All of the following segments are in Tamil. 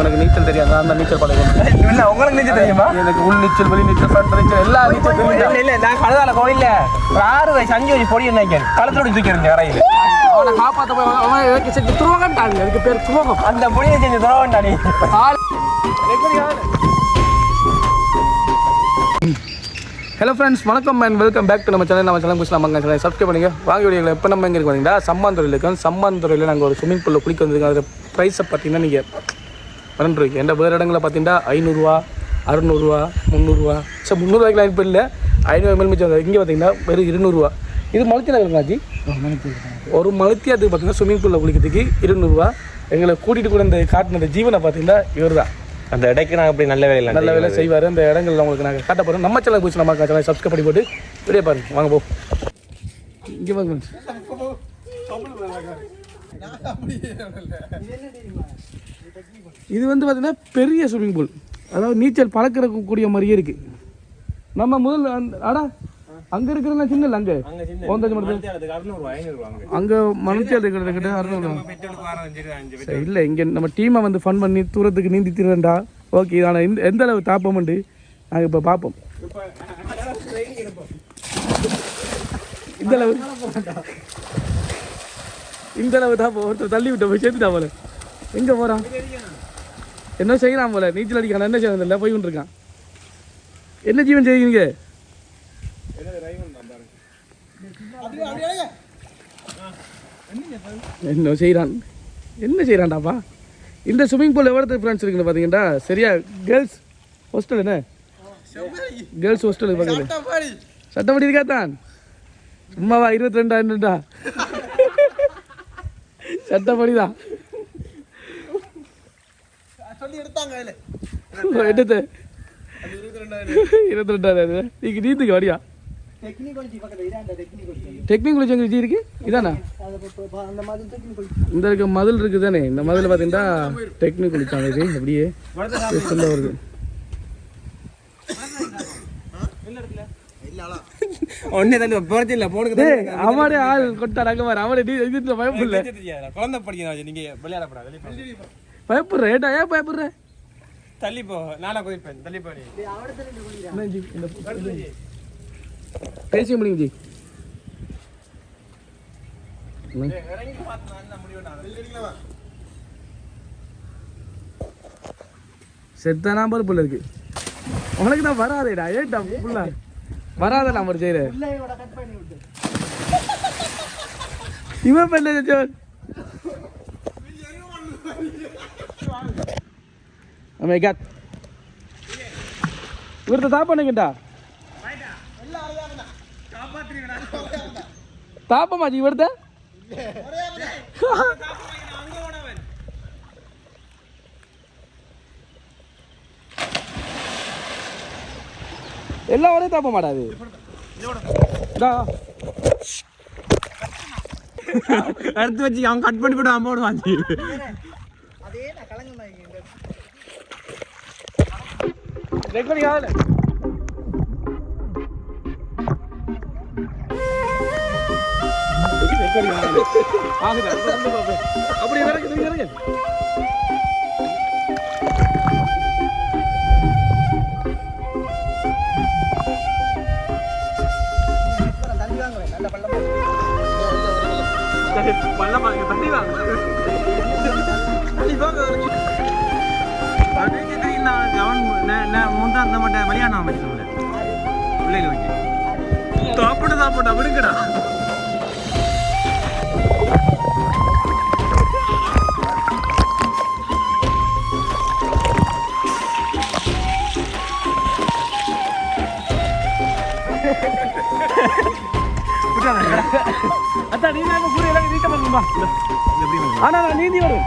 உனக்கு நீச்சல் தெரியாது? அந்த நீச்சல் பழகம் இல்ல உங்களுக்கு நீச்சல் தெரியுமா? எனக்கு உள் நீச்சல் வெளி நீச்சல் ஃப்ரண்ட் நீச்சல் எல்லா நீச்சல் தெரியும் இல்ல நான் கழுதால கோயில்ல ஆறு வயசு அஞ்சு வயசு பொடி நினைக்கிறேன் களத்தோட தூக்கிறேன் கரையில் அவனை காப்பாற்ற போய் அவன் எனக்கு சரி துரோகம்ட்டாங்க அதுக்கு பேர் துரோகம். அந்த பொடியை செஞ்சு துறவண்டா நீ ஆள். ஹலோ ஃப்ரெண்ட்ஸ் வணக்கம் அண்ட் வெல்கம் பேக் டு நம்ம சேனல் நம்ம சேனல் புதுசு நம்ம சேனல் சப்ஸ்கிரைப் பண்ணுங்க வாங்க வீடியோவில் எப்போ நம்ம எங்கே இருக்கோம் சம்மாந்துறையில் இருக்கோம். சம்மாந்துறையில் நாங்கள் ஒரு ஸ்விம்மிங் பூலில் குளிக்க வந்திருக்கோம். அதில் ப்ரைஸை பார்த்தீங்கன்னா நீங்கள் பன்னெண்டு ரூபாய்க்கு. எந்த வேறு இடங்களில் பார்த்தீங்கன்னா ஐநூறுரூவா அறுநூறுவா முந்நூறுரூவா. சார் முந்நூறுவாய்க்கு லைன் இல்லை. ஐநூறு எம்எல் மிச்சம் இங்கே பார்த்தீங்கன்னா வெறும் இருநூறுவா இது மலத்தி நகருங்களா ஜி ஒரு மலத்தி அதுக்கு பார்த்தீங்கன்னா ஸ்விம்மிங் பூலில் குளிக்கிறதுக்கு இருநூறுவா எங்களை கூட்டிகிட்டு கூட இந்த காட்டின ஜீவனை பார்த்தீங்கன்னா இவர் தான் அந்த இடைக்கு நான் அப்படி நல்ல வேலை நல்ல வேலை செய்வார். அந்த இடங்கள்ல உங்களுக்கு நாங்கள் காட்ட போகிறோம் நம்ம சேனல் போச்சு நம்ம சேனல் சப்ஸ்கிரைப் பண்ணி போட்டு வீடியோ பாருங்க. வாங்க போ. இங்கே வாங்க. இது வந்து பார்த்தீங்கன்னா பெரிய ஸ்விம்மிங் பூல் அதாவது நீச்சல் பழக்கிறக்கூடிய மாதிரியே இருக்கு. நம்ம முதல்ல அந்த- அடா அங்கே இருக்கிறதா சின்ன இல்லை அங்கே? ஓந்தஞ்சு மரத்தில்? அங்கே. மனுஷியால் இருக்கிறத கிட்ட? அறுநூறு இல்லை இங்கே நம்ம டீமை வந்து ஃபன் பண்ணி தூரத்துக்கு நீந்தி திருவேண்டா ஓகே ஆனால் எந்த எந்த அளவு தாப்போம்ண்டு நாங்கள் இப்போ பார்ப்போம் இந்த அளவு. இந்த அளவு தாப்போம் ஒருத்தர் தள்ளி விட்ட போய் சேர்த்துட்டா போல. எங்கே போகிறான் என்ன செய்யலாம் போல? நீச்சல் அடிக்கான என்ன செய்யறது இல்லை போய் கொண்டிருக்கான். என்ன ஜீவன் செய்வீங்க என்ன செய்கிறான் என்ன செய்கிறான்டாப்பா இந்த ஸ்விம்மிங் பூல் எவ்வளோ ஃப்ரெண்ட்ஸ் இருக்குன்னு பார்த்தீங்கன்னா சரியா கேர்ள்ஸ் ஹாஸ்டல் என்ன? கேர்ள்ஸ் ஹாஸ்டல் பார்த்தீங்கன்னா சட்டப்படி இருக்கா தான் சும்மாவா இருபத்தி ரெண்டாயிரம்டா சட்டப்படி தான் எடுத்து. இருபத்தி ரெண்டாயிரம் நீந்துக்கு வரியா? டெக்னிக் குளிச்சு எங்க விஜய் இருக்கு? இதானா? இந்த இருக்க மதில் இருக்குது தானே. இந்த மதில் பார்த்தீங்கன்னா டெக்னிக் குளிச்சாங்க இது. அப்படியே சொல்ல வருது ஒன்னே தண்ணி போறது இல்ல போனுக்கு டேய் அவனே ஆள் கொட்டாடாங்க பாரு. அவனே பயப்படல குழந்தை நீங்க வெளியே போ. பயப்படுற ஏட்டா ஏன் பயப்படுற தள்ளி போ. நானா குதிப்பேன் தள்ளி போ முடியும் ஜி? ம். இறங்கி பார்த்து நான் என்ன முடிவு செத்த நம்பர் புள்ள இருக்கு. உனக்கு தான் வராதேடா ஏட்டா புள்ள? வராத நம்பர் செய்யற இவன் பண்ண Oh ஜோன் அம்மே காட் இவர்த்த தாப்பண்ணுங்கட்டா தாப்பமாச்சு இவர்த்த எல்லாம் ஒரே தாப்ப மாட்டாது அடுத்து வச்சு அவன் கட் பண்ணி போட்டு அம்மா வாங்கி வந்து பாப்பேன் அப்படி இறங்கு இறங்கு சாப்பிட்டா விடுங்கடா. அத்தா நீ கூட எல்லாம் நீட்ட பண்ணுமா ஆனா நான் நீந்தி வரும்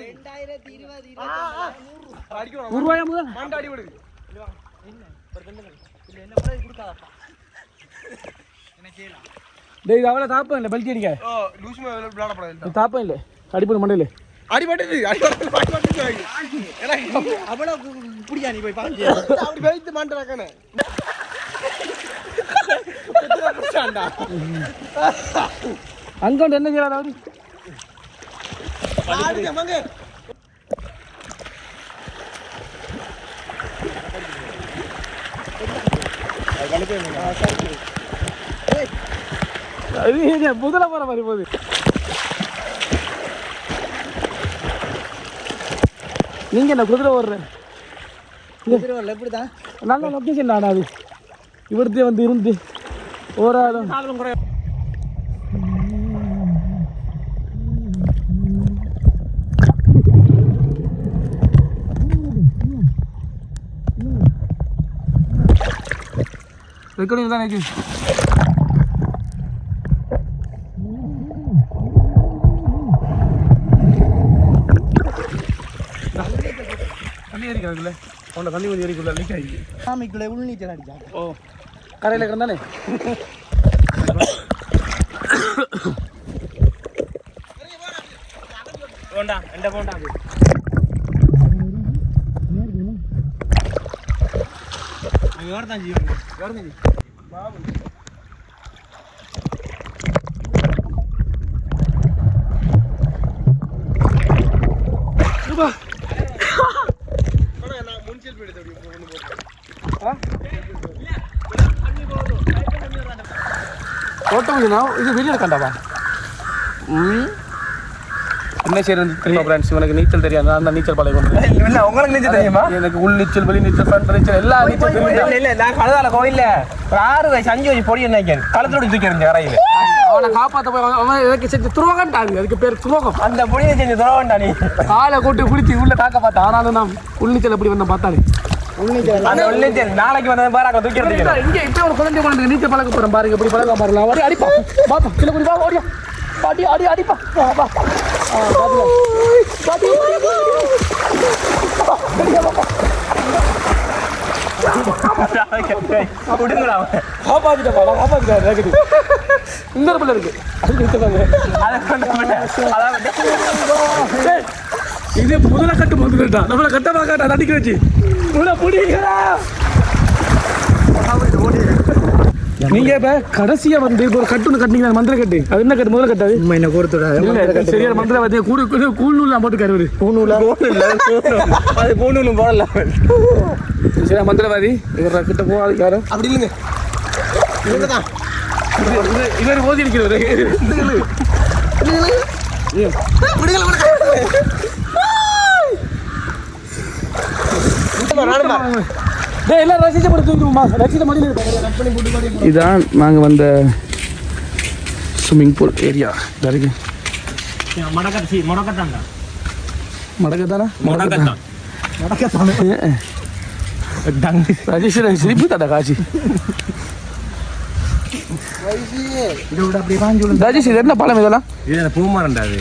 ஒரு ரூபாயா முதல் டேய் அவ்வளோ தாப்பம் இல்லை பெல்ட் அடிக்க இது தாப்பம் இல்லை அடிப்படை மண்டையில் அடிபட்டது அவ்வளோ புடியா நீ போய் பாஞ்சு அப்படி வைத்து மாட்டாக்கானே அங்கே என்ன செய்யலாம் அவரு முதல்ல போற மாதிரி போகுது நீங்க என்ன குதிரை ஓடுற எப்படிதான்? நல்ல லொக்கேஷன் ஆனா அது. இவர்த்தே வந்து இருந்து ஓராடும் ரெக்கார்டிங் தான் எனக்கு தண்ணி ஏறிக்கிறாங்கல்ல உன்னை தண்ணி கொஞ்சம் ஏறிக்குள்ள லீக் ஆகி சாமிக்குள்ளே உள்நீச்சல் அடிச்சா ஓ கரையில் கிடந்தானே? போண்டா எந்த போண்டா. தான் ஜீவன்? ஜி ஓட்ட முடியும்னா இது வெளியே இருக்காண்டாவா ம் என்ன செய்யறது தெரியுமா ஃப்ரெண்ட்ஸ் இவனுக்கு நீச்சல் தெரியாது. தான் நீச்சல் பழகி கொண்டு இல்ல உங்களுக்கு நீச்சல் தெரியுமா? எனக்கு உள் நீச்சல் வெளி நீச்சல் ஃப்ரண்ட் நீச்சல் எல்லா நீச்சல் தெரியும். இல்ல இல்ல நான் கழுதால கோயில்ல ஒரு ஆறு வயசு அஞ்சு வயசு பொடி நினைக்கிறேன் களத்தோட தூக்கி எறிஞ்ச கரையில. அவனை காப்பாற்ற போய் அவன் எனக்கு செஞ்சு துரோகம்ட்டாங்க. அதுக்கு பேர் துரோகம். அந்த பொடியை செஞ்சு துறவண்டா நீ. காலை கூட்டி பிடிச்சி உள்ள காக்க பார்த்தேன் ஆனாலும் நான் உள் நீச்சல் எப்படி வந்தேன் பார்த்தாரு அந்த உள்ளிச்சல் நாளைக்கு வந்தது பாரு அங்க தூக்கி எடுத்துக்கிறேன் இங்க இப்ப ஒரு குழந்தை குழந்தை நீச்சல் பழக்க போறேன் பாருங்க இப்படி பழக்க பாருங்க வரி அடிப்பா. பாப்பா கிலோ குடி வா ஓடியா. அடி அடி அடிப்பா. இன்னொரு பிள்ளை இருக்கு இது முதல கட்டு முதலட்டா நம்மள கட்ட பாக்காட்டா தட்டிக்க வச்சு முதல புடிங்களா நீங்க இப்ப கடைசியா வந்து இப்ப ஒரு கட்டு ஒன்று கட்டினீங்க மந்திர கட்டு. அது என்ன கட்டு? முதல்ல கட்டாது உண்மை என்ன கோர்த்துடா சரியான மந்திர வந்து கூடு கூடு கூழ் நூல் போட்டு கருவாரு பூணூலா அது பூணூலும் போடல. சரியா மந்திரவாதி இவர் கிட்ட போகாது யாரும் அப்படி இல்லைங்க. இவங்கதான் இவர் ஓதி இருக்கிறவர் டேய் இதான் நாங்கள் வந்த ஸ்விம்மிங் பூல் ஏரியா இருக்கு மடக்கத்தி முடக்கத்தாங்க மடக்கத்தானா? முடக்கத்தான். சிரிப்பு தாடா ராஜேஷ் இது என்ன பழம் இதெல்லாம்?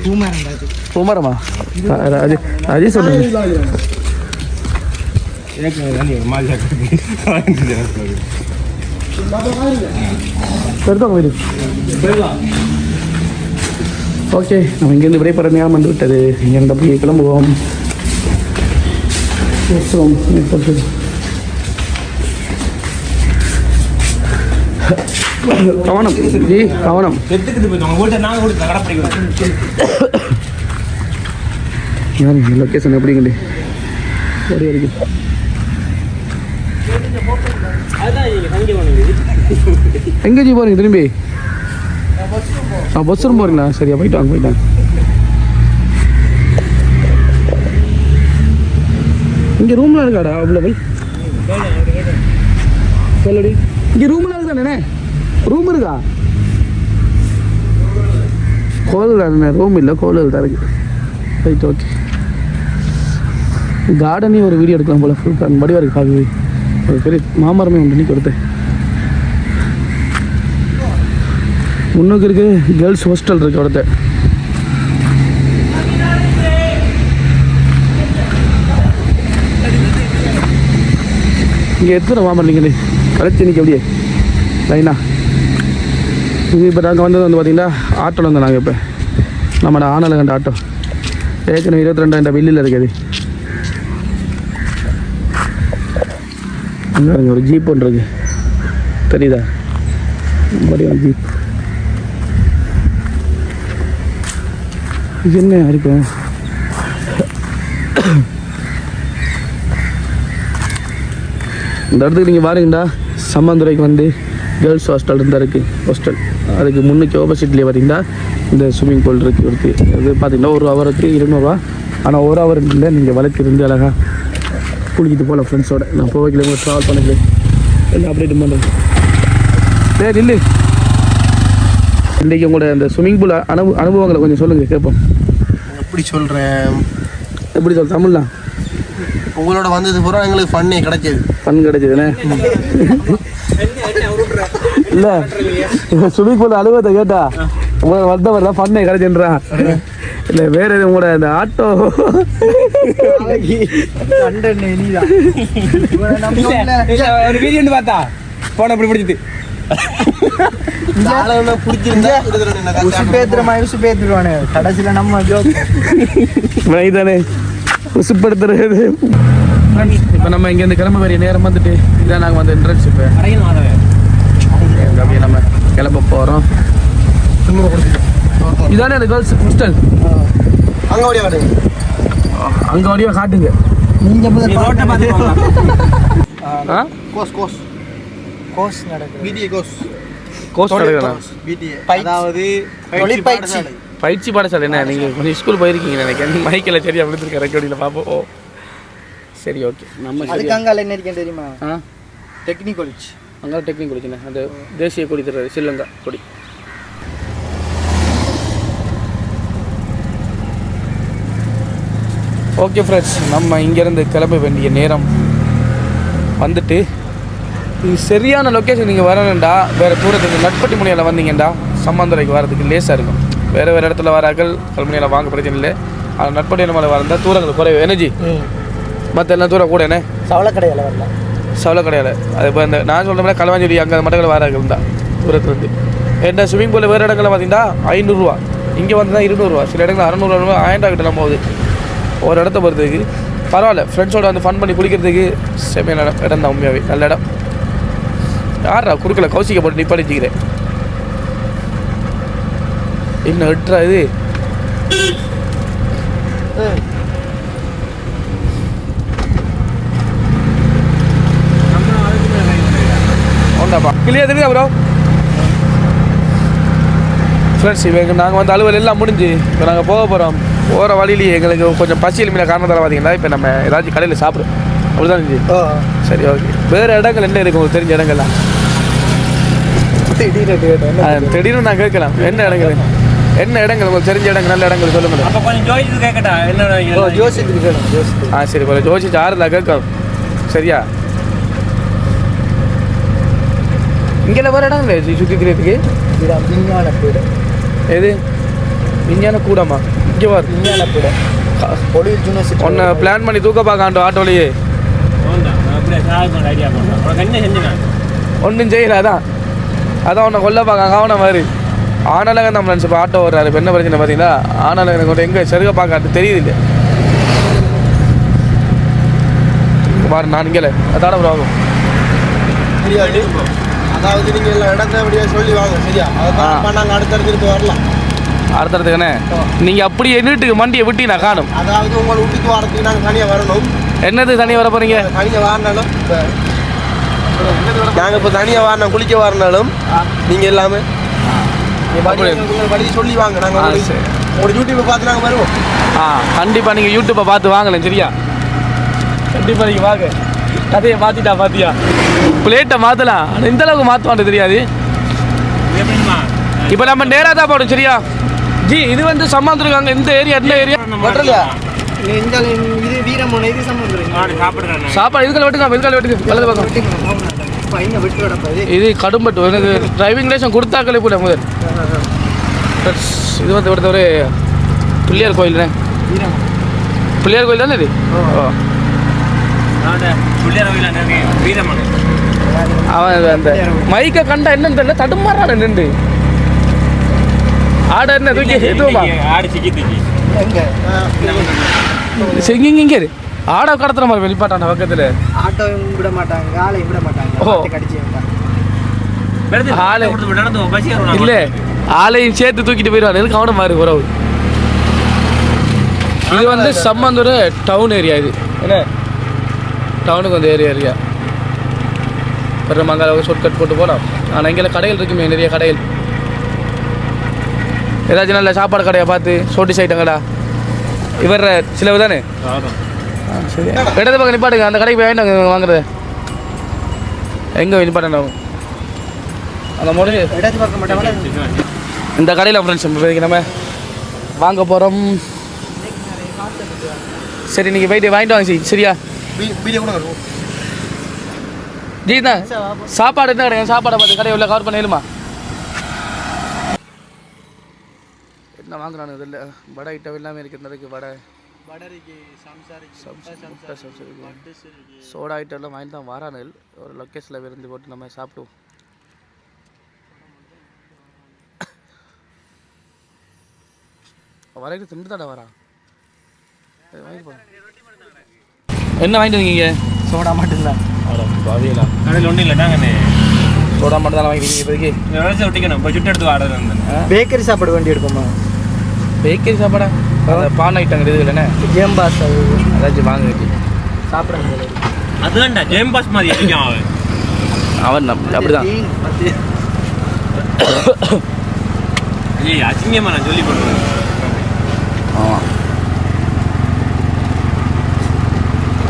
பூமரண்டா பூமரமா? ராஜே ராஜேஷ் சொல்லுங்க எனக்கு வீடு ஓகே நம்ம இங்கேருந்து விடைபெற நேரம் வந்து விட்டது. இங்கேருந்து அப்படியே கிளம்புவோம். பேசுவோம். இப்போது. கவனம். ஜி கவனம். லொக்கேஷன் போய் உங்க வீட்டை நாங்கள் கொடுத்து கடப்பிடிக்கிறோம் யாரு லொக்கேஷன் எப்படிங்கண்டி ஓடி வரைக்கும் அதுதான் இங்கே தங்கி எங்கேஜி எங்கே ஜி திரும்பி? ஆ பஸ் ரூம் போகிறீங்களா சரியா போயிட்டு வாங்க போயிட்டாங்க இங்கே ரூம்லாம் இருக்காடா அவ்வளோ சொல்லடி. இங்கே ரூம்லாம் இருக்காண்ணே ரூம் இருக்கா? கோவில் தானே ரூம் இல்லை கோவில் தான் இருக்கு. ரைட் ஓகே கார்டனே ஒரு வீடியோ எடுக்கலாம் போல் ஃபுல் பிளான் வடிவாக இருக்கு பார்க்கவே ஒரு பெரிய மாமரமே ஒன்று நீ கொடுத்தேன். முன்னுக்கு இருக்கு கேர்ள்ஸ் ஹாஸ்டல் இருக்கு அடுத்த. இங்கே எத்தனை வாமர் நீங்கள் கலெக்ட் நிற்க அப்படியே. லைனா. இது இப்போ நாங்கள் வந்தது வந்து பார்த்தீங்கன்னா ஆட்டோவில் வந்து நாங்கள் இப்போ. நம்மளோட ஆனல கண்ட ஆட்டோ. ஏற்கனவே இருபத்தி ரெண்டாயிரம் பில்லில் இருக்குது. அங்கே ஒரு ஜீப் ஒன்று இருக்கு. தெரியுதா? மறுபடியும் ஜீப் என்ன இருக்கும் இந்த இடத்துக்கு நீங்கள் பாருங்கடா சம்மந்துரைக்கு வந்து கேர்ள்ஸ் ஹாஸ்டல் இருந்தால் இருக்குது ஹாஸ்டல் அதுக்கு முன்னுக்கு ஆப்போசிட்லேயே வரீங்களா இந்த ஸ்விம்மிங் பூல் இருக்குது இருக்கு அது பார்த்தீங்கன்னா ஒரு ஹவருக்கு இருநூறுவா. ஆனால் ஒரு ஹவர் இல்லை நீங்கள் வளர்த்து இருந்து அழகாக குளிக்கிட்டு போகலாம் ஃப்ரெண்ட்ஸோட நான் போக கிலோமீட்டர் ட்ராவல் பண்ணல என்ன அப்டேட் பண்ணுறேன் சரி இல்லை இன்றைக்கி உங்களோட அந்த ஸ்விம்மிங் பூல் அனுபவ அனுபவங்களை கொஞ்சம் சொல்லுங்கள் கேட்போம் எப்படி சொல்கிறேன் எப்படி சொல் தமிழ்லாம் உங்களோட வந்தது பூரா எங்களுக்கு ஃபன்னே கிடைச்சது. ஃபன் கிடைச்சதுண்ணே இல்லை ஸ்விம்மிங் பூல் அனுபவத்தை கேட்டா உங்களோட வரலாம் ஃபன்னே கிடைச்சுன்றா இல்லை வேற எதுவும் உங்களோட அந்த ஆட்டோ ஒரு வீடியோ பார்த்தா? போன அப்படி பிடிச்சிட்டு கடைசியில் நம்ம ஜோக் தானே உசுப்படுத்துறது. இப்போ நம்ம இங்கேருந்து கிளம்ப வேண்டிய நேரம் வந்துட்டு இதான் நாங்கள் வந்து இன்டர்ன்ஷிப்பு அப்படியே நம்ம கிளம்ப போகிறோம் இதானே அந்த கேர்ள்ஸ் ஹாஸ்டல் அங்க ஓடியா அங்கே வழியாக காட்டுங்க. நீங்க முதல் ரோட்டை பார்த்து போகலாம் ஆ? கோஸ் கோஸ் கோர்ஸ் நடக்குது. பிடிஏ கோஸ் கோர்ஸ் நடக்கலாம் பிடிஏ பயிற்சி. அதாவது தொழிற்பயிற்சி. பாடசாலை. பயிற்சி பாடசாலை என்ன? நீங்கள் கொஞ்சம் ஸ்கூல் போயிருக்கீங்க நினைக்கிறேன். மைக்கில் சரியா விழுந்துருக்க ரெக்கடியில் பார்ப்போம் ஓ. சரி ஓகே நம்ம அதுக்கு அங்கால என்ன இருக்கேன் தெரியுமா? ஆ? டெக்னிக் காலேஜ் அங்கே டெக்னிக் கொடுக்கணும் அந்த தேசிய கொடி தர்றாரு ஸ்ரீலங்கா கொடி. ஓகே ஃப்ரெண்ட்ஸ் நம்ம இங்கேருந்து கிளம்ப வேண்டிய நேரம் வந்துட்டு இது சரியான லொக்கேஷன் நீங்கள் வரணும்டா. வேறு தூரத்துக்கு நட்பட்டி முனையில் வந்தீங்கடா. சம்மந்துரைக்கு வரதுக்கு லேசாக இருக்கும். வேறு வேறு இடத்துல வராக்கள் கல்முனையில் வாங்க பிரச்சனை இல்லை. ஆனால் நட்பட்டி மேலே வரந்தால் தூரங்கள் குறைவு. எனர்ஜி மற்ற எல்லாம் தூரம் கூட என்ன? சவளக்கடையில் வரலாம் சவலை கிடையாது அது இப்போ இந்த நான் சொல்கிற மாதிரி களவாஞ்சேரி அங்கே மட்டங்கள் வரார்கள் தான். தூரத்துலேருந்து என்ன ஸ்விம்மிங் பூலில் வேறு இடங்களில் பார்த்தீங்கன்னா ஐநூறுரூவா. இங்கே வந்து இருநூறுவா சில இடங்கள் அறநூறுவா ஆயிரம் ரூபா கிட்ட போகுது. ஒரு இடத்த பொறுத்ததுக்கு. பரவாயில்ல. ஃப்ரெண்ட்ஸோட வந்து ஃபன் பண்ணி குளிக்கிறதுக்கு செம்மையான இடம் இடம் தான் உண்மையாகவே நல்ல இடம். யாரா குறுக்கில் கௌசிக்க போட்டு நிப்பாடிச்சிக்கிறேன் என்ன எட்டுறா இது? ஒன்றாப்பா கிளியர் தெரியுதா ப்ரோ ஃப்ரெண்ட்ஸ் இவங்க நாங்கள் வந்து அலுவல் எல்லாம் முடிஞ்சு இப்போ நாங்கள் போக போகிறோம் போகிற வழியிலேயே எங்களுக்கு கொஞ்சம் பசி எலுமையில காரணத்தால் பார்த்தீங்கன்னா இப்போ நம்ம ஏதாச்சும் கடையில் சாப்பிடுவோம் அப்படிதான் இருந்துச்சு சரி ஓகே வேறு இடங்கள் என்ன இருக்கு? உங்களுக்கு தெரிஞ்ச இடங்கள்லாம்? திடீர்னு திடீர்னு நான் கேட்கலாம். என்ன இடங்கள்? என்ன இடங்கள்? உங்களுக்கு தெரிஞ்ச இடங்கள் நல்ல இடங்கள் சொல்லுங்கள் அப்போ கொஞ்சம் ஜோதிச்சு கேட்கட்டா என்ன ஜோசியத்துக்கு ஆ சரி கொஞ்சம் யோசிச்சு ஆறுதா கேட்கும் சரியா? இங்கே வேறு இடம் இல்லை சுற்றி திரியத்துக்கு இதான் விஞ்ஞான பீடம். எது? விஞ்ஞான கூடமா? இங்கே வர விஞ்ஞான யூனிவர்சிட்டி ஒன்று பிளான் பண்ணி தூக்க பார்க்காண்டோ ஆட்டோலையே அப்படியே சார் ஐடியா பண்ணுறேன் உனக்கு என்ன செஞ்சுனா ஒன்றும் செய்யல அதான். அதான் உன்னை கொல்ல பார்க்க கவனம் மாதிரி. ஆனலங்க நம்ம நினச்சி ஆட்டோ வர்றாரு இப்போ என்ன பிரச்சனை பார்த்தீங்களா? ஆனலங்க கொண்டு எங்கே செருக பார்க்காட்டு தெரியுது இல்லை. பாரு நான் இங்கே அதான ப்ராப்ளம் அதாவது நீங்க எல்லாம் இடத்த அப்படியே சொல்லி வாங்க சரியா. அதான் நாங்கள் அடுத்தடுத்து வருலாம். அடுத்தடுத்துக்கண்ணே நீங்கள் அப்படியே நீட்டுக்கு மண்டியை விட்டு நான் காணும். அதாவது உங்களை வீட்டுக்கு வரதுக்கு நாங்கள் தனியாக வரணும். என்னது தனி வர போகிறீங்க தனியாக வாரினாலும் நாங்கள் இப்போ தனியாக வாரினோம் குளிக்க வாரினாலும் நீங்கள் எல்லாமே. வழி சொல்லி வாங்க. நாங்கள். உங்களோட யூடியூப்பை பார்த்து நாங்கள் வருவோம். ஆ கண்டிப்பாக நீங்கள் யூடியூப்பை பார்த்து வாங்கலேன் சரியா? கண்டிப்பாக நீங்கள் வாங்க. கதையை மாற்றிட்டா பார்த்தியா பிளேட்டை மாற்றலாம் ஆனால் இந்த அளவுக்கு மாற்றுவான்ட்டு தெரியாது. இப்போ நம்ம நேராக தான் போடும் சரியா? ஜி இது வந்து சம்மாந்துருக்காங்க. இந்த ஏரியா என்ன ஏரியா இந்த இது வீரமோன இது சம்பந்தம் சாப்பிடுறேன் சாப்பாடு இதுக்கல வெட்டுங்க இதுக்கல வெட்டுங்க. வலது பக்கம். இது. கடும்பட்டு எனக்கு டிரைவிங் லைசன்ஸ் கொடுத்தாக்களே போல முதல். இது வந்து ஒருத்த ஒரு பிள்ளையார் வீரம் பிள்ளையார் கோயில் தானே இது? கோயில் அவன் அந்த மைக்கை கண்டா என்னன்னு தெரியல தடுமாறான நின்று. ஆட என்ன தூக்கி எதுவுமா? ஆடு சிக்கி தூக்கி. எங்க? சரி இங்கே இங்கே இரு. ஆட கடத்துற மாதிரி வெளிப்பாட்டான பக்கத்தில். ஆட்டோவும் விட மாட்டாங்க காலையும் விட மாட்டாங்க. ஓ. கடிச்சு. ஆளு. இல்லை ஆளையும் சேர்த்து தூக்கிட்டு போயிடுவாங்க எதுக்கு அவனை மாதிரி உறவு. இது வந்து சம்மந்தூர் டவுன் ஏரியா இது. என்ன? டவுனுக்கு வந்து ஏரியா ஏரியா பெரிய மங்கால ஷார்ட்கட் போட்டு போகலாம் ஆனால் இங்கே கடைகள் இருக்குமே நிறைய கடைகள். ஏதாச்சும் நல்ல சாப்பாடு கடையை பார்த்து சோட்டி ஐட்டங்கடா இவர் சிலவு தானே? சரி. இடது பக்கம் நிப்பாட்டுங்க. அந்த கடைக்கு போய் வாங்கிட்டு வாங்குறது. எங்கே நிப்பாட்டணும் அந்த முடிஞ்சு. இடது பக்கம் மாட்டாங்க இந்த கடையில் ஃப்ரெண்ட்ஸ் இப்போதைக்கு நம்ம வாங்க போகிறோம் சரி நீங்கள் போயிட்டு வாங்கிட்டு வாங்க சரி சரியா? ஜி தான். சாப்பாடு என்ன கிடையாது சாப்பாடை பார்த்து கடையை உள்ள கவர் பண்ணிடுமா என்ன வாங்குறானு இதில் வடை ஐட்டம் எல்லாமே இருக்குது இருக்கு வடை. சோடா ஐட்டம் எல்லாம் வாங்கிட்டு தான் வரானுகள் ஒரு லொக்கேஷனில் விருந்து போட்டு நம்ம சாப்பிடுவோம். வரைக்கும் திண்டு தாடா போ. என்ன வாங்கிட்டு வந்தீங்க? சோடா மட்டும்தான் பாவியலா. கடையில் ஒன்றும் இல்லை நாங்கண்ணே சோடா மட்டும் தான் வாங்கிட்டீங்க இப்போதைக்கு? ஒட்டிக்கணும். இப்போ சுட்டு எடுத்து ஆர்டர் பேக்கரி சாப்பாடு வேண்டி எடுக்குமா பேக்கரி சாப்பாடா? பான் ஐட்டம் இருக்குது என்ன ஜேம்பாஸ் அது. ஏதாச்சும் வாங்க வேண்டி. சாப்பிட முடியாது அதுதான்டா ஜேம் பாஸ் மாதிரி அடிக்கும் அவன். அவன் அப்படிதான். ஏய் அசிங்கமா நான் சொல்லி போடுறேன் ஆமாம்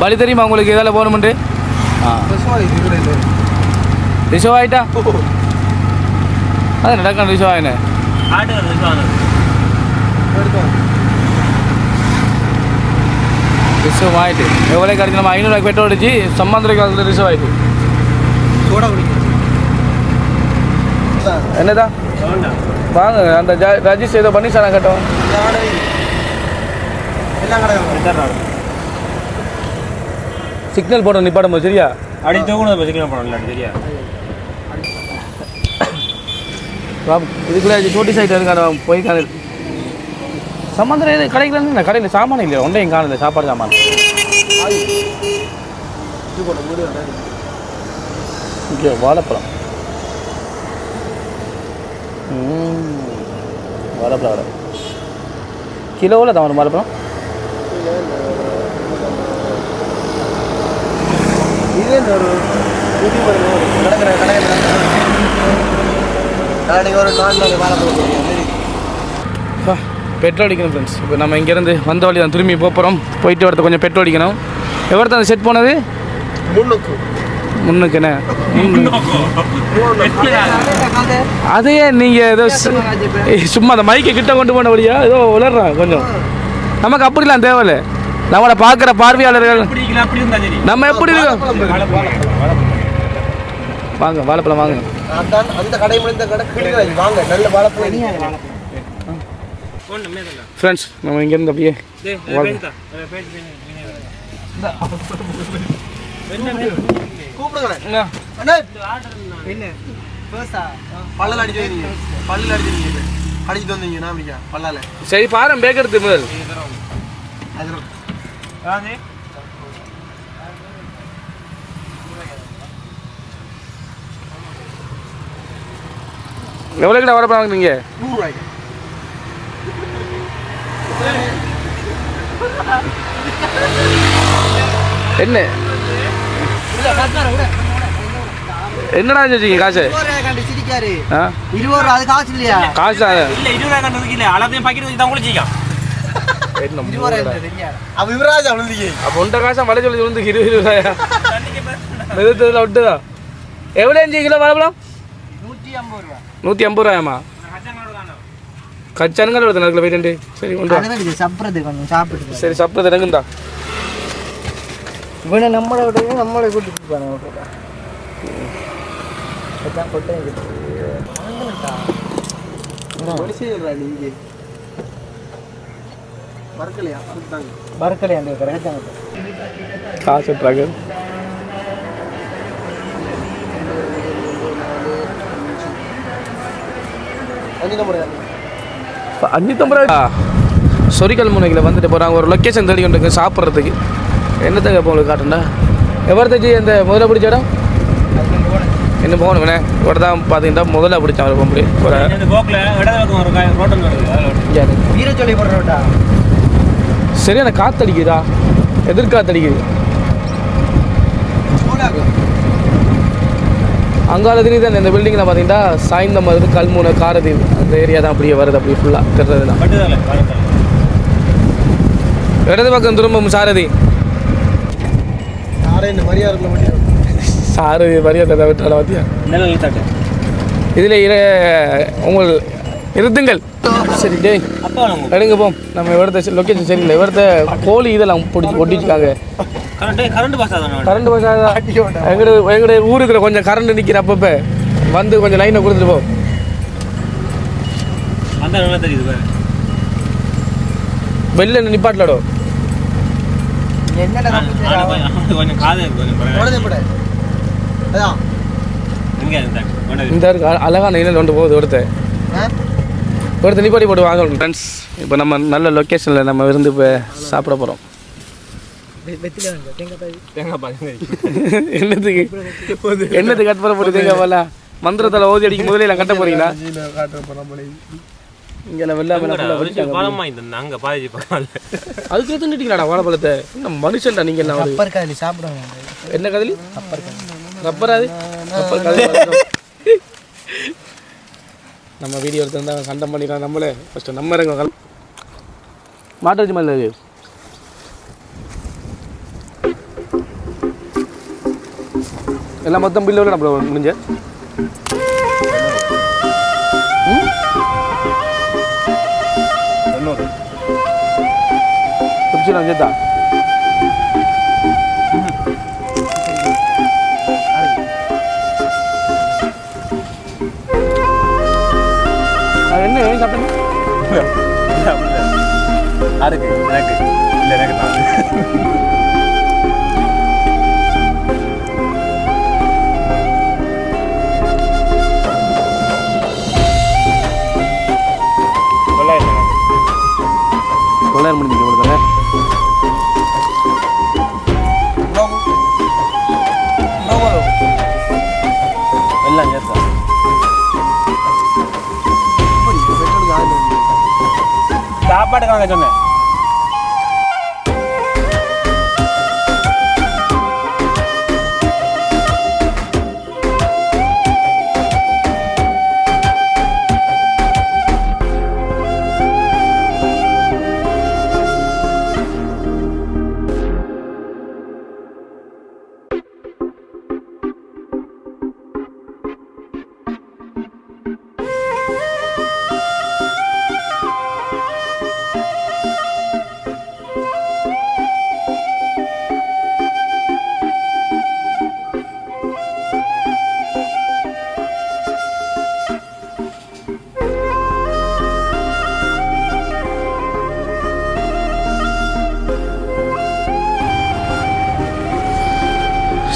வழி தெரியுமா உங்களுக்கு எதால் போகணுமெண்டு ஆ. ரிசர்வ் ஆகிட்டா அது நடக்கணும் ரிசர்வ் ஆகினேன் ஆட்டு வருது வாங்க ரிசர்வ் ஆகிட்டு எவ்வளோ கிடைச்சி நம்ம ஐநூறுரூவா பெட்ரோல் அடிச்சு சம்மாந்திர காலத்தில் ரிசர்வ் ஆகிட்டு சோடா குடிக்கணும் என்னதான் வாங்க அந்த ரஜிஸ்டர் ஏதோ பண்ணி சார் கட்டும். எல்லாம் கடை சிக்னல் போட நிப்பாடும் போது சரியா? அடி தூக்கணும் வச்சுக்கலாம் படம் இல்லை சரியா? இதுக்குள்ளே சோட்டி சைட் இருக்கான போய் காணு சம்மந்தம் எது? கடைக்கு கடையில் சாமான் இல்லையா? ஒன்றையும் காணுது. சாப்பாடு சாமான். இங்கே வாழைப்பழம். வாழைப்பழம் வடை. கிலோவில் தான் வரும் வாழைப்பழம். இதே ஒரு நாலு அப்பா, பெட்ரோல் அடிக்கணும் ஃப்ரெண்ட்ஸ் இப்போ நம்ம இங்கேருந்து வந்த வழி தான் திரும்பி போக போகிறோம் போயிட்டு வரது கொஞ்சம் பெட்ரோல் அடிக்கணும். எவ்வளோ அந்த செட் போனது? முன்னுக்கு. முன்னுக்குண்ணே அதையே நீங்கள் ஏதோ சும்மா அந்த மைக்கை கிட்ட கொண்டு போன வழியா? ஏதோ உளர்றான் கொஞ்சம். நமக்கு அப்படிலாம் தேவையில்ல. நம்மளை பார்க்குற பார்வையாளர்கள் நம்ம எப்படி இருக்கோம்? வாங்க வாழைப்பழம் வாங்க. அந்த கடை முடிந்த கடை வாங்க நல்ல வாழைப்பழம். ஃப்ரெண்ட்ஸ் நம்ம இங்கேருந்து அப்படியே சரி பாரு பேக்கெடுத்து முதல் எவ்வளோ கிட்ட வாழைப்பழம் வாங்குறீங்க நூறுரூவாய்க்கு என்ன? என்னடா வச்சுருக்கீங்க காசு? இருபது ரூபா அது காசு இல்லையா? காசு இல்லை இருபது கண்டதுக்கு இல்லை அளவையும் பாக்கெட் வச்சு தான் குளிச்சிக்கலாம் ரூபா நூற்றி ஐம்பது ரூபா ரூபாயாம்மா? கச்சானுங்க வருது நடுக்கில் போயிட்டு சரி கொண்டு வா. சாப்பிட்றது கொஞ்சம் சாப்பிட்டு சரி சப்பது எனக்குந்தா இவனை நம்மளை விட நம்மளை கூட்டிட்டு கிடைச்சாங்க காசு ட்ராகர் அஞ்சு நம்பர் அஞ்சூத்தம்பது ரூபா சொரிக்கல் முனைகளை வந்துட்டு போகிறாங்க ஒரு லொக்கேஷன் தேடி கொண்டு சாப்பிட்றதுக்கு. என்னத்தங்க இப்போ உங்களுக்கு காட்டுண்டா எவர் தச்சு அந்த முதல்ல பிடிச்ச இடம்? என்ன போகணுங்கண்ணே இவட தான் பார்த்தீங்கன்னா முதல்ல பிடிச்சான் அவர் பொம்பளை. ஒரு இந்த போக்கில் இடது பக்கம் ஒரு காய் ரோட்டம் வருது அதில் விட்டு. இங்கே வீர சொல்லி போடுறோட்டா சரியான காத்தடிக்குதா எதிர்காத்தடிக்குது அங்கால தெரியுது அந்த இந்த பில்டிங்கில் பார்த்தீங்கன்னா சாய்ந்த மருது கல்முனை காரதீவு அந்த ஏரியா தான் அப்படியே வருது அப்படியே ஃபுல்லாக தெரிறது தான். இடது பக்கம் திரும்பும் சாரதி. சாரதி மரியாதை விட்டால பார்த்தியா இதில் இர உங்கள் இருத்துங்கள் சரி நம்ம எடுங்க போம் நம்ம இவரத்த லொக்கேஷன் சரியில்லை. இவரத்த கோழி இதெல்லாம் பிடிச்சி ஒட்டிச்சுக்காங்க கரண்ட் கரண்ட் பாஸ் பசாத எங்கட எங்கட ஊருக்குள்ள கொஞ்சம் கரண்ட் நிற்கிற அப்பப்போ. வந்து கொஞ்சம் லைனை கொடுத்துட்டு போ. அந்த நல்லா தெரியுது பாரு வெளில நிப்பாட்டலடோ இந்த அழகான இதில் கொண்டு போகுது ஒருத்தர் ஒருத்தர் நிப்பாட்டி போட்டு வாங்க ஃப்ரெண்ட்ஸ் இப்போ நம்ம நல்ல லொக்கேஷனில் நம்ம இருந்து இப்போ சாப்பிட போகிறோம் என்னத்துக்கு? என்னத்துக்கு கட் பண்ண போகிறது போல? மந்திரத்தில் ஓதி அடிக்கும் முதல்ல எல்லாம் கட்ட போறீங்களா? காட்டுற போகிற நம்மளை இங்கே எல்லாம் வெள்ளாம ஃபுல்லாக வச்சுட்டாங்க பழம் வாங்கி தந்தேன் அங்கே அதுக்கு தின்னுட்டீங்களாடா வாழைப்பழத்தை? என்ன மனுஷன்டா நீங்கள் காதலி சாப்பிடுவாங்க. என்ன கதலி ரப்பர் கதலி. நம்ம வீடியோ எடுத்திருந்தா கண்டம் பண்ணிக்கலாம் நம்மளே. ஃபஸ்ட்டு நம்ம இறங்க கல் மாட்டு வச்சு மாதிரி எல்லாம் மொத்தம் பில்லு நம்ம முடிஞ்ச? நான் சேர்த்தா. யாருக்கு எனக்கு இல்லை எனக்கு தான்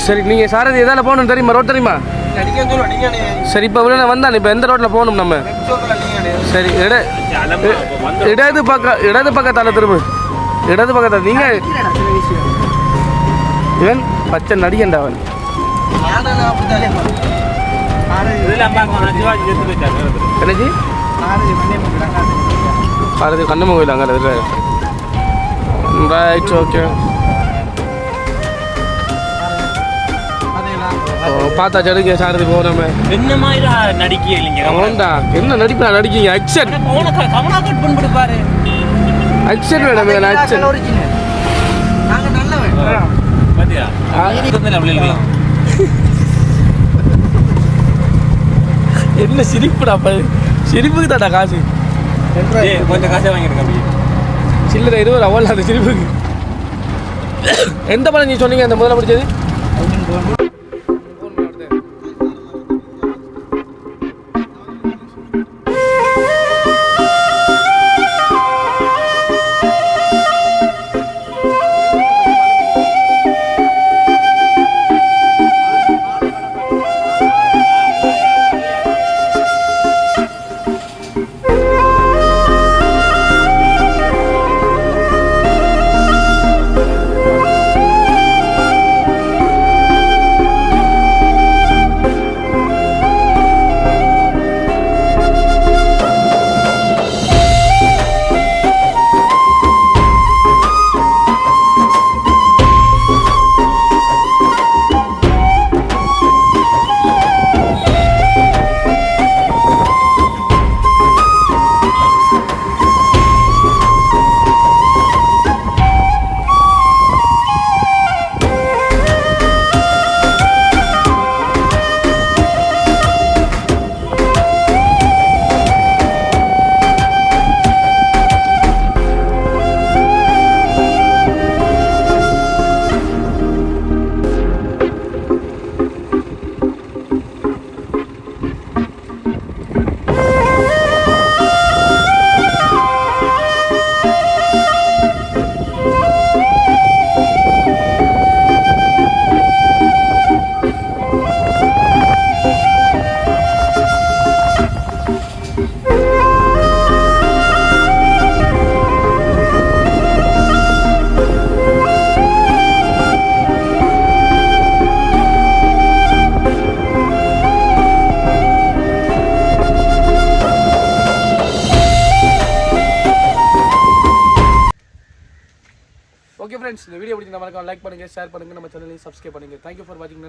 சரி நீங்கள் சாரதி எதால் போகணும் தெரியுமா? ரோட் தெரியுமா? சரி இப்போ இவ்வளோ வந்தான் இப்போ எந்த ரோட்டில் போகணும் நம்ம? சரி இட இடது பக்கம் இடது பக்கத்தால் திரும்ப. இடது பக்கத்தால் நீங்கள் இவன் பச்சை நடிகண்டா அவன். அது கண்ணம்மா கோயில் அங்கே ரைட் ஓகே பார்த்தா ஜடுங்க சாரதி போகிறோமே என்ன மாதிரி நடிக்க இல்லைங்க? அவன்டா என்ன நடிப்பா நடிக்கீங்க அக்ஷன் போன கமலா கட் பண்ணி பாரு. அக்ஷன் வேணும் அக்ஷன் நாங்க நல்லவன். பாத்தியா? அப்படி இருக்கலாம் என்ன சிரிப்புடா அப்ப சிரிப்புக்கு தாடா காசு. ஏய் கொஞ்சம் காசை வாங்கிடுங்க அப்படி சில்லறை இருபது அவ்வளோ அந்த சிரிப்புக்கு. எந்த படம் நீ சொன்னீங்க அந்த முதல்ல பிடிச்சது ஷேர் பண்ணுங்கள் நம்ம சேனலையும் சப்ஸ்கிரைப் பண்ணுங்கள் தேங்க்யூ ஃபார் வாட்சிங்